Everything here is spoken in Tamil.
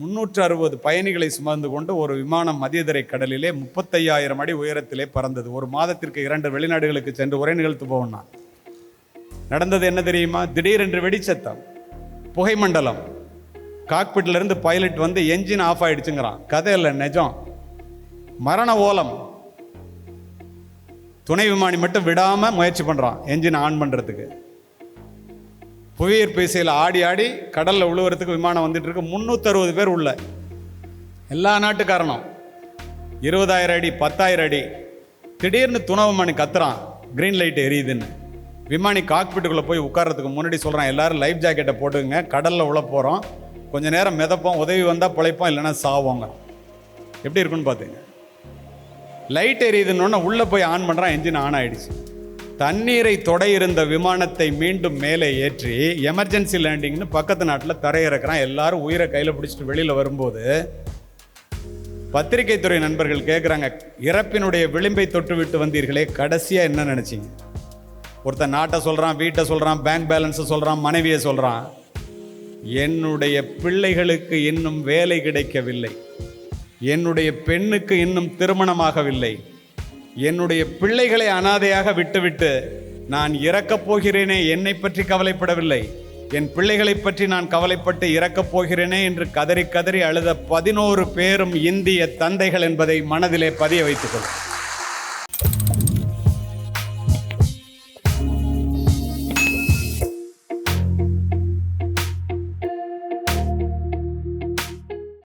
முன்னூற்று அறுபது பயணிகளை சுமந்து கொண்டு ஒரு விமானம் மதியதரை கடலிலே முப்பத்தையாயிரம் அடி உயரத்திலே பறந்தது. ஒரு மாதத்திற்கு இரண்டு வெளிநாடுகளுக்கு சென்று உரை நிகழ்த்து போவனா நடந்தது என்ன தெரியுமா? திடீரென்று வெடிச்சத்தம் புகைமண்டலம் மண்டலம். இருந்து பைலட் வந்து என்ஜின் ஆஃப் ஆயிடுச்சுங்கிறான். கதை இல்லை நிஜம். மரண ஓலம். துணை விமானி மட்டும் விடாமல் முயற்சி பண்ணுறான் என்ஜின் ஆன் பண்ணுறதுக்கு புவியீர் விசையில் ஆடி ஆடி கடலில் விழுவுறதுக்கு விமானம் வந்துட்டு இருக்கு முந்நூற்றறுபது பேர் உள்ள. எல்லா நாட்டுக்காரனும். இருபதாயிரம் அடி பத்தாயிரம் அடி. திடீர்னு துணவுமானி கத்துறான். க்ரீன் லைட் எரியுதுன்னு. விமானி காக்பீட்டுக்குள்ளே போய் உட்கார்றதுக்கு முன்னாடி சொல்கிறான் எல்லாரும் லைஃப் ஜாக்கெட்டை போட்டுங்க கடலில் உள்ள போகிறோம் கொஞ்ச நேரம் மிதப்போம். உதவி வந்தால் பிழைப்போம். இல்லைன்னா சாவோங்க. எப்படி இருக்குன்னு பார்த்துங்க லைட் எரியுதுன்னு உள்ளே போய் ஆன் பண்ணுறான் என்ஜின் ஆன் ஆகிடுச்சு தண்ணீரை தொட இருந்த விமானத்தை மீண்டும் மேலே ஏற்றி எமர்ஜென்சி லேண்டிங்னு பக்கத்து நாட்டில் தரையிறக்குறான். எல்லாரும் உயிரை கையில் பிடிச்சிட்டு வெளியில் வரும்போது பத்திரிகை துறை நண்பர்கள் கேட்குறாங்க இறப்பினுடைய விளிம்பை தொட்டு விட்டு வந்தீர்களே கடைசியாக என்ன நினச்சிங்க? ஒருத்தன் நாட்டை சொல்கிறான் வீட்டை சொல்கிறான் பேங்க் பேலன்ஸை சொல்கிறான் மனைவியை சொல்கிறான் என்னுடைய பிள்ளைகளுக்கு இன்னும் வேலை கிடைக்கவில்லை. என்னுடைய பெண்ணுக்கு இன்னும் திருமணமாகவில்லை. என்னுடைய பிள்ளைகளை அனாதையாக விட்டுவிட்டு நான் இறக்கப் போகிறேனே என்னை பற்றி கவலைப்படவில்லை. என் பிள்ளைகளை பற்றி நான் கவலைப்பட்டு இறக்கப் போகிறேனே என்று கதறி கதறி அழுத பதினோரு பேரும் இந்திய தந்தைகள் என்பதை மனதிலே பதிய வைத்துக்கொள்ளும்